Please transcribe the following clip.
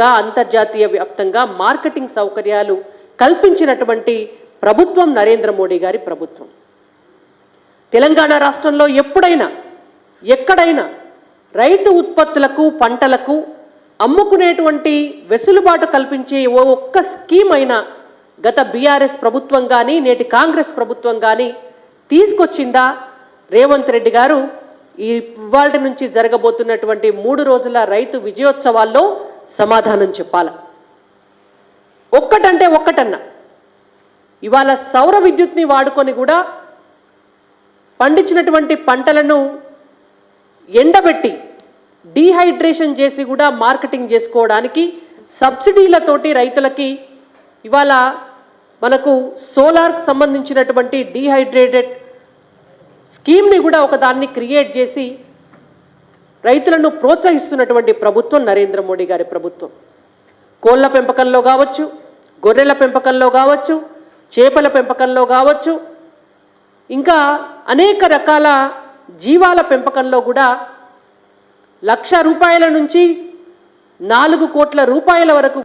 అంతర్జాతీయ వ్యాప్తంగా మార్కెటింగ్ సౌకర్యాలు కల్పించినటువంటి ప్రభుత్వం నరేంద్ర మోడీ గారి ప్రభుత్వం. తెలంగాణ రాష్ట్రంలో ఎప్పుడైనా ఎక్కడైనా రైతు ఉత్పత్తులకు పంటలకు అమ్ముకునేటువంటి వెసులుబాటు కల్పించే ఓ ఒక్క స్కీమ్ అయినా గత బీఆర్ఎస్ ప్రభుత్వం కానీ నేటి కాంగ్రెస్ ప్రభుత్వం కానీ తీసుకొచ్చిందా? రేవంత్ రెడ్డి గారు ఈ ఇవాళ నుంచి జరగబోతున్నటువంటి మూడు రోజుల రైతు విజయోత్సవాల్లో సమాధానం చెప్పాల. ఒక్కటంటే ఒక్కటన్నా. ఇవాళ సౌర విద్యుత్ని వాడుకొని కూడా పండించినటువంటి పంటలను ఎండబెట్టి డీహైడ్రేషన్ చేసి కూడా మార్కెటింగ్ చేసుకోవడానికి సబ్సిడీలతోటి రైతులకి ఇవాళ మనకు సోలార్కి సంబంధించినటువంటి డీహైడ్రేటెడ్ స్కీమ్ని కూడా ఒకదాన్ని క్రియేట్ చేసి రైతులను ప్రోత్సహిస్తున్నటువంటి ప్రభుత్వం నరేంద్ర మోడీ గారి ప్రభుత్వం. కోళ్ళ పెంపకంలో కావచ్చు గొర్రెల పెంపకంలో కావచ్చు చేపల పెంపకంలో కావచ్చు ఇంకా అనేక రకాల జీవాల పెంపకంలో కూడా లక్ష రూపాయల నుంచి నాలుగు కోట్ల రూపాయల వరకు